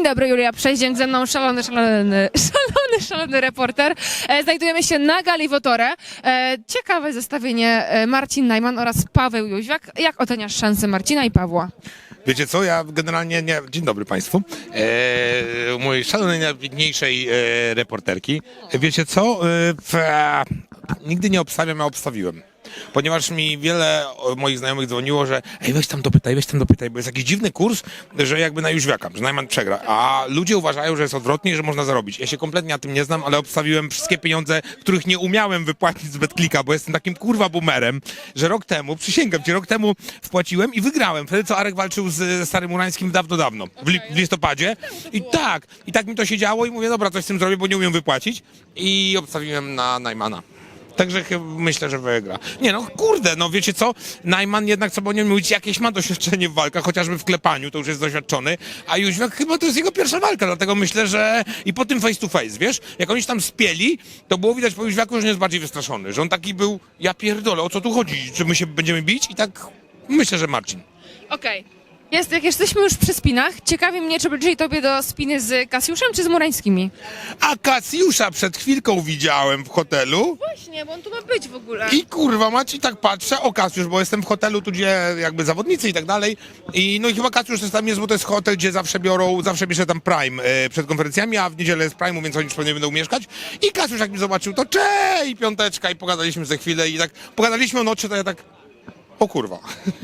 Dzień dobry, Julia Przeździeń, ze mną szalony, szalony, szalony, szalony reporter. E, Znajdujemy się na Gali Wotore. E, Ciekawe zestawienie e, Marcin Najman oraz Paweł Jóźwiak. Jak oceniasz szanse Marcina i Pawła? Wiecie co, ja generalnie nie... Dzień dobry Państwu. E, mojej szalonej, najbiedniejszej e, reporterki. Wiecie co, e, e, nigdy nie obstawiam, a obstawiłem. Ponieważ mi wiele moich znajomych dzwoniło, że ej, weź tam dopytaj, weź tam dopytaj, bo jest jakiś dziwny kurs, że jakby na Jóźwiaka, że Najman przegra. A ludzie uważają, że jest odwrotnie, że można zarobić. Ja się kompletnie na tym nie znam, ale obstawiłem wszystkie pieniądze, których nie umiałem wypłacić z Betklika, bo jestem takim kurwa boomerem, że rok temu, przysięgam ci, rok temu wpłaciłem i wygrałem. Wtedy co Arek walczył z Starym Urańskim dawno, dawno, w, li, w listopadzie. I tak, i tak mi to się działo i mówię, dobra, coś z tym zrobię, bo nie umiem wypłacić. I obstawiłem na Najmana. Także myślę, że wygra. Nie no, kurde, no wiecie co? Najman jednak, co by o nim mówić, jakieś ma doświadczenie w walkach, chociażby w klepaniu, to już jest doświadczony, a Jóźwiak chyba to jest jego pierwsza walka, dlatego myślę, że i po tym face to face, wiesz? Jak oni się tam spieli, to było widać po Jóźwiaku, że jest bardziej wystraszony, że on taki był, ja pierdolę, o co tu chodzi? Czy my się będziemy bić? I tak myślę, że Marcin. Okej. Jest, jak jesteśmy już przy spinach, ciekawi mnie, czy bliżej tobie do spiny z Kasiuszem czy z Murańskimi? A Kasiusza przed chwilką widziałem w hotelu. Właśnie, bo on tu ma być w ogóle. I kurwa, Maci tak patrzę, o Kasiusz, bo jestem w hotelu, tu gdzie jakby zawodnicy i tak dalej. I no i chyba Kasiusz jest tam jest, bo to jest hotel, gdzie zawsze biorą, zawsze bierze tam Prime e, przed konferencjami, a w niedzielę jest Prime, więc oni już pewnie będą mieszkać. I Kasiusz jak mi zobaczył, to czej, piąteczka i pogadaliśmy za chwilę i tak pogadaliśmy o nocy, to ja tak... O kurwa.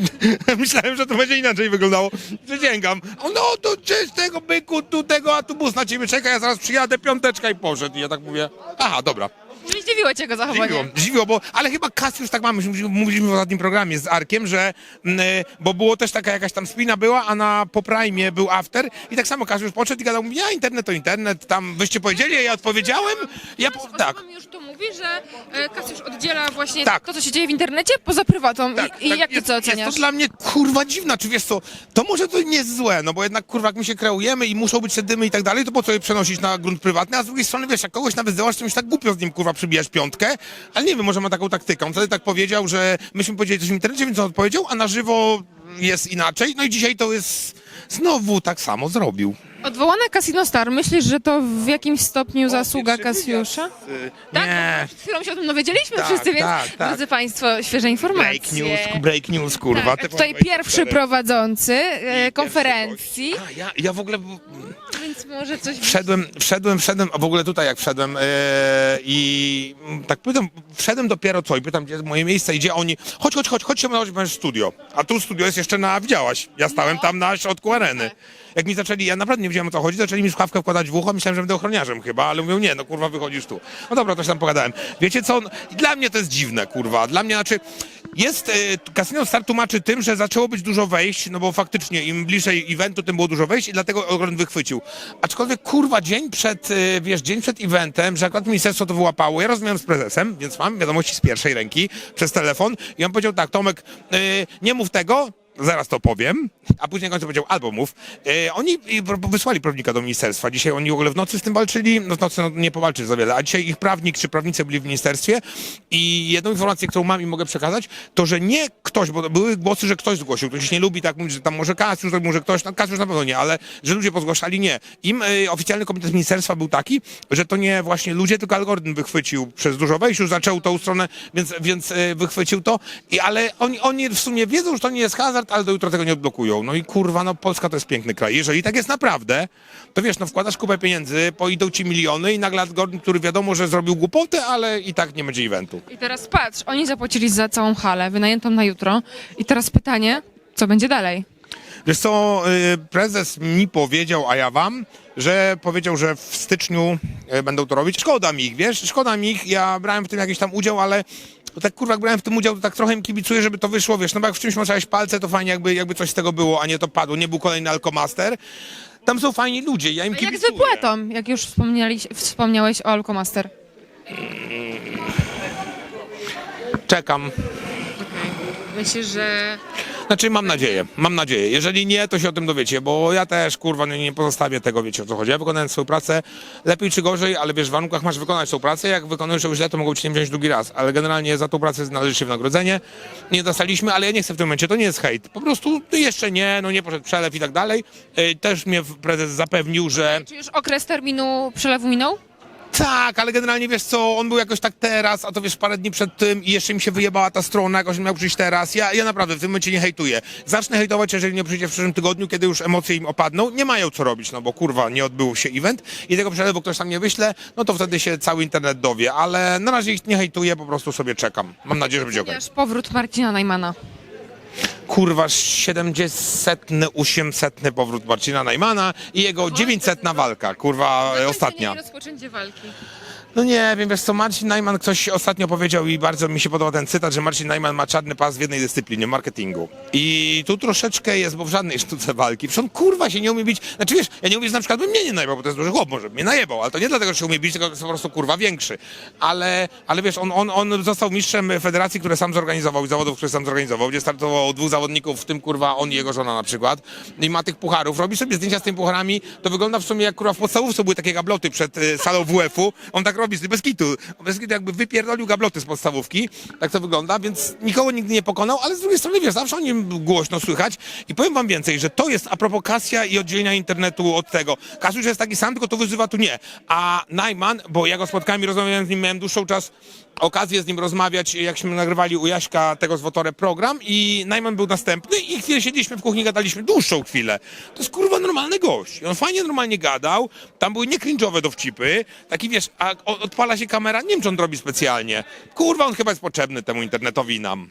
Myślałem, że to będzie inaczej wyglądało. Przysięgam. O, No to cześć tego byku, tu tego, a tu bus na ciebie czeka, ja zaraz przyjadę, piąteczka i poszedł. I ja tak mówię, aha, dobra. Nie zdziwiło cię go zachowanie. Dziwiło, dziwiło, bo, ale chyba Kasiusz tak mamy, mówiliśmy w ostatnim programie z Arkiem, że, mm, e, bo było też taka jakaś tam spina była, a na po Prime był after i tak samo Kasiusz podszedł i gadał, mówi, ja internet to internet, tam wyście powiedzieli, a ja odpowiedziałem, ja po, tak. Już tu mówi, że e, Kasiusz oddziela właśnie Tak. to, co się dzieje w internecie, poza prywatą. Tak, I, i tak, jak ty jest, to oceniasz? Jest to dla mnie kurwa dziwna, czy wiesz co, to może to nie jest złe, no bo jednak kurwa jak my się kreujemy i muszą być te dymy i tak dalej, to po co je przenosić na grunt prywatny, a z drugiej strony wiesz, jak kogoś nawet zdołasz, się tak głupio z nim kurwa przybijać piątkę, ale nie wiem, może ma taką taktykę, on wtedy tak powiedział, że myśmy powiedzieli coś w internecie, więc on odpowiedział, a na żywo jest inaczej, no i dzisiaj to jest, znowu tak samo zrobił. Odwołane Casino Star, myślisz, że to w jakimś stopniu zasługa Kasiusza? wywiad, y, Tak, Nie. no, przed chwilą się o tym dowiedzieliśmy Tak, wszyscy, więc tak, tak. drodzy Państwo, świeże informacje. Break news, break news, kurwa. Tak, tutaj pierwszy 24. prowadzący e, konferencji. A, ja, ja w ogóle więc może coś... Wszedłem, wszedłem, wszedłem, a w ogóle tutaj jak wszedłem e, i mm, tak pytam, wszedłem dopiero co i pytam, gdzie jest moje miejsce i gdzie oni, chodź, chodź, chodź, chodź się chodź, masz studio. A tu studio jest jeszcze na, widziałaś, ja stałem tam na środku areny. Jak mi zaczęli, ja naprawdę nie wiedziałem o co chodzi, zaczęli mi słuchawkę wkładać w ucho, myślałem, że będę ochroniarzem chyba, ale mówią, nie, no kurwa, wychodzisz tu. No dobra, się tam pogadałem. Wiecie co, no, dla mnie to jest dziwne, kurwa, dla mnie, znaczy, jest, e, Casino Star tłumaczy tym, że zaczęło być dużo wejść, no bo faktycznie im bliżej eventu, tym było dużo wejść i dlatego Ogon wychwycił. Aczkolwiek, kurwa, dzień przed, e, wiesz, dzień przed eventem, że akurat ministerstwo to wyłapało, ja rozmawiam z prezesem, więc mam wiadomości z pierwszej ręki przez telefon i on powiedział tak, Tomek, e, nie mów tego, Zaraz to powiem, a później końcu powiedział albo mów. E, oni pro- wysłali prawnika do ministerstwa. Dzisiaj oni w ogóle w nocy z tym walczyli. No w nocy no, nie powalczysz za wiele, a dzisiaj ich prawnik czy prawnicy byli w ministerstwie i jedną informację, którą mam i mogę przekazać, to że nie ktoś, bo były głosy, że ktoś zgłosił. Ktoś nie lubi tak mówić, że tam może Kasiusz, że może ktoś, no Kasiusz na pewno nie, ale że ludzie pozgłaszali nie. Im e, oficjalny komitet ministerstwa był taki, że to nie właśnie ludzie, tylko algorytm wychwycił przez dużo wejść, już zaczął tą stronę, więc, więc e, wychwycił to. I, ale oni, oni w sumie wiedzą, że to nie jest hazard, ale do jutra tego nie odblokują. No i kurwa, no Polska to jest piękny kraj. Jeżeli tak jest naprawdę, to wiesz, no wkładasz kupę pieniędzy, poidą ci miliony i nagle algorytm, który wiadomo, że zrobił głupotę, ale i tak nie będzie eventu. I teraz patrz, oni zapłacili za całą halę, wynajętą na jutro. I teraz pytanie, co będzie dalej? Wiesz co, y, prezes mi powiedział, a ja wam, że powiedział, że w styczniu y, będą to robić. Szkoda mi ich, wiesz, szkoda mi ich. Ja brałem w tym jakiś tam udział, ale to tak kurwa, jak brałem w tym udział, to tak trochę im kibicuję, żeby to wyszło, wiesz, no bo jak w czymś maczałeś palce, to fajnie jakby, jakby coś z tego było, a nie to padło, nie był kolejny Alkomaster. Tam są fajni ludzie, ja im A jak z kibicuję. wypłatą, jak już wspomniałeś, wspomniałeś o Alkomaster? Czekam. Myślę, że... Znaczy mam nadzieję, mam nadzieję. Jeżeli nie, to się o tym dowiecie, bo ja też, kurwa, nie, nie pozostawię tego, wiecie o co chodzi. Ja wykonałem swoją pracę lepiej czy gorzej, ale wiesz, w warunkach masz wykonać tą pracę. Jak wykonujesz ją źle, to mogą cię nie wziąć drugi raz. Ale generalnie za tą pracę należy się wynagrodzenie. Nie dostaliśmy, ale ja nie chcę w tym momencie, to nie jest hejt. Po prostu no jeszcze nie, no nie poszedł przelew i tak dalej. Yy, Też mnie prezes zapewnił, że... Czy już okres terminu przelewu minął? Tak, ale generalnie wiesz co, on był jakoś tak teraz, a to wiesz parę dni przed tym i jeszcze mi się wyjebała ta strona, jakoś miał przyjść teraz. Ja, ja naprawdę w tym momencie nie hejtuję. Zacznę hejtować, jeżeli nie przyjdzie w przyszłym tygodniu, kiedy już emocje im opadną. Nie mają co robić, no bo kurwa, nie odbył się event i tego przelewu ktoś tam nie wyśle, no to wtedy się cały internet dowie, ale na razie ich nie hejtuję, po prostu sobie czekam. Mam nadzieję, że będzie okej. Wiesz, powrót Marcina Najmana. Kurwa, 700, 800 powrót Marcina Najmana i jego 900 walka, kurwa, ostatnia. rozpoczęcie walki. No nie wiem, wiesz co, Marcin Najman, ktoś ostatnio powiedział i bardzo mi się podoba ten cytat, że Marcin Najman ma czarny pas w jednej dyscyplinie, marketingu. I tu troszeczkę jest, bo w żadnej sztuce walki, przecież on kurwa się nie umie bić, znaczy wiesz, ja nie mówię, że na przykład bym mnie nie najebał, bo to jest duży chłop, może mnie najebał, ale to nie dlatego, że się umie bić, tylko jest po prostu kurwa większy. Ale, ale wiesz, on, on, on został mistrzem federacji, które sam zorganizował i zawodów, które sam zorganizował, gdzie startowało dwóch zawodników, w tym kurwa on i jego żona na przykład. I ma tych pucharów, robi sobie zdjęcia z tymi pucharami, to wygląda w sumie jak kurwa w podstawówce były takie gabloty przed y, salą WF-u, on tak robi, bez kitu, bez kitu jakby wypierdolił gabloty z podstawówki, tak to wygląda, więc nikogo nigdy nie pokonał, ale z drugiej strony wiesz, zawsze o nim głośno słychać i powiem wam więcej, że to jest a propos Kasia i oddzielenia internetu od tego. Kasiusz jest taki sam, tylko to wyzywa tu nie. A Najman, bo ja go spotkałem i rozmawiałem z nim, miałem dłuższą czas okazję z nim rozmawiać, jakśmy nagrywali u Jaśka tego z Wotorę program i Najman był następny i chwilę siedzieliśmy w kuchni, gadaliśmy dłuższą chwilę. To jest kurwa normalny gość. I on fajnie normalnie gadał, tam były nie cringe'owe dowcipy, taki wiesz, a o- odpala się kamera, nie wiem czy on to robi specjalnie. Kurwa, on chyba jest potrzebny temu internetowi i nam.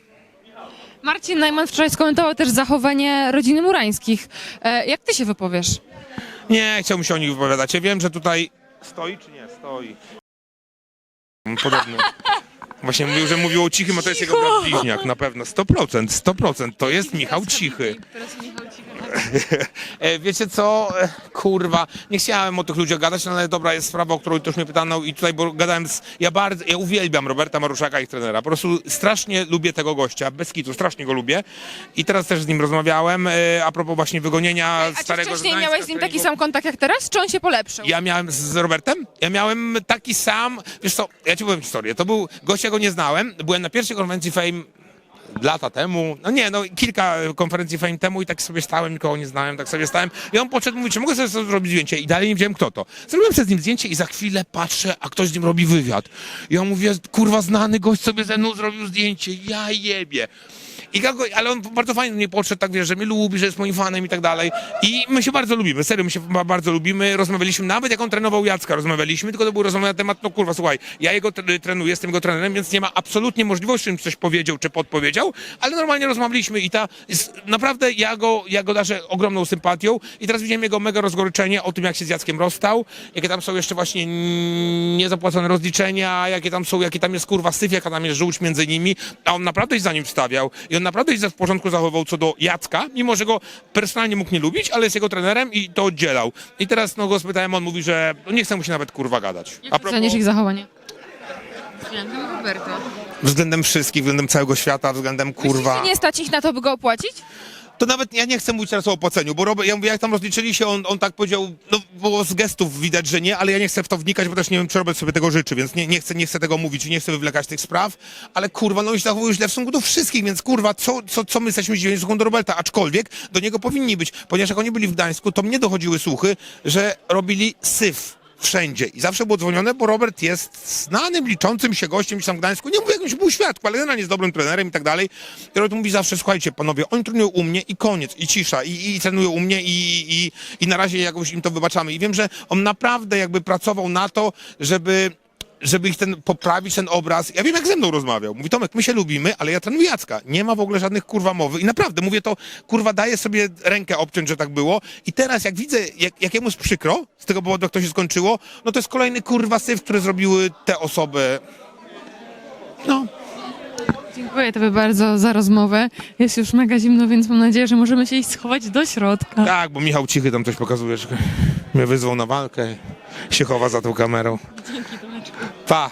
Marcin Najman wczoraj skomentował też zachowanie rodziny Murańskich. E, jak ty się wypowiesz? Nie, chciałbym się o nich wypowiadać. Ja wiem, że tutaj stoi czy nie stoi. Podobny. Właśnie mówił, że mówił o Cichym, a to jest jego brat bliźniak, na pewno. 100%, 100%. To jest Michał Cichy. E, wiecie co, e, kurwa, nie chciałem o tych ludziach gadać, no ale dobra, jest sprawa, o którą też mnie pytano i tutaj, bo gadałem z, ja bardzo, ja uwielbiam Roberta Maruszaka, ich trenera, po prostu strasznie lubię tego gościa, bez kitu, strasznie go lubię i teraz też z nim rozmawiałem, e, a propos właśnie wygonienia A czy starego wcześniej Gdańska, miałeś z nim taki sam kontakt jak teraz, czy on się polepszył? Ja miałem z- z Robertem? Ja miałem taki sam, wiesz co, ja ci powiem historię. To był gość, ja go nie znałem. Byłem na pierwszej konwencji Fame lata temu, no nie, no kilka konferencji Fame temu i tak sobie stałem, nikogo nie znałem, tak sobie stałem. I on podszedł, mówi, czy mogę sobie zrobić zdjęcie? I dalej nie wiedziałem, kto to. Zrobiłem przez nim zdjęcie i za chwilę patrzę, a ktoś z nim robi wywiad. I on mówi, kurwa, znany gość sobie ze mną zrobił zdjęcie, ja jebie. I go, ale on bardzo fajnie mnie podszedł, tak wiesz, że mnie lubi, że jest moim fanem i tak dalej. I my się bardzo lubimy, serio, my się ba- bardzo lubimy. Rozmawialiśmy, nawet jak on trenował Jacka, rozmawialiśmy, tylko to był rozmowa na temat, no kurwa, słuchaj, ja jego tre- trenuję, jestem jego trenerem, więc nie ma absolutnie możliwości, żebym coś powiedział czy podpowiedział, ale normalnie rozmawialiśmy i ta, naprawdę ja go, ja go darzę ogromną sympatią i teraz widziałem jego mega rozgoryczenie o tym, jak się z Jackiem rozstał, jakie tam są jeszcze właśnie niezapłacone rozliczenia, jakie tam są, jaki tam jest kurwa syf, jaka tam jest żółć między nimi, a on naprawdę się za nim wstawiał i on naprawdę się w porządku zachowywał co do Jacka, mimo że go personalnie mógł nie lubić, ale jest jego trenerem i to oddzielał. I teraz no go spytałem, on mówi, że no, nie chce mu się nawet kurwa gadać. Jak ocenisz ich zachowanie? Względem Roberta. względem wszystkich, względem całego świata, względem kurwa. Myślisz, że nie stać ich na to, by go opłacić? To nawet ja nie chcę mówić teraz o opłaceniu, bo Robert, ja mówię, jak tam rozliczyli się, on, on tak powiedział, no było z gestów widać, że nie, ale ja nie chcę w to wnikać, bo też nie wiem, czy Robert sobie tego życzy, więc nie, nie, chcę, nie chcę tego mówić i nie chcę wywlekać tych spraw, ale kurwa, no i się zachowują źle w stosunku do wszystkich, więc kurwa, co, co, co my jesteśmy zdziwieni stosunku do Roberta, aczkolwiek do niego powinni być, ponieważ jak oni byli w Gdańsku, to mnie dochodziły słuchy, że robili syf. Wszędzie. I zawsze było dzwonione, bo Robert jest znanym, liczącym się gościem gdzieś tam w Gdańsku. Nie mówię jakimś był świadku, ale generalnie jest dobrym trenerem i tak dalej. I Robert mówi zawsze, słuchajcie, panowie, oni trenują u mnie i koniec, i cisza, i, i trenują u mnie i, i, i na razie jakoś im to wybaczamy. I wiem, że on naprawdę jakby pracował na to, żeby żeby ich ten, poprawić ten obraz. Ja wiem, jak ze mną rozmawiał. Mówi, Tomek, my się lubimy, ale ja trenuję Jacka. Nie ma w ogóle żadnych kurwa mowy. I naprawdę, mówię to, kurwa, daję sobie rękę obciąć, że tak było. I teraz, jak widzę, jak, jak jemu jest przykro, z tego powodu, jak to się skończyło, no to jest kolejny kurwa syf, który zrobiły te osoby. No. Dziękuję Tobie bardzo za rozmowę. Jest już mega zimno, więc mam nadzieję, że możemy się iść schować do środka. Tak, bo Michał Cichy tam coś pokazuje, że mnie wyzwał na walkę. Się chowa za tą kamerą. Dzięki, 爸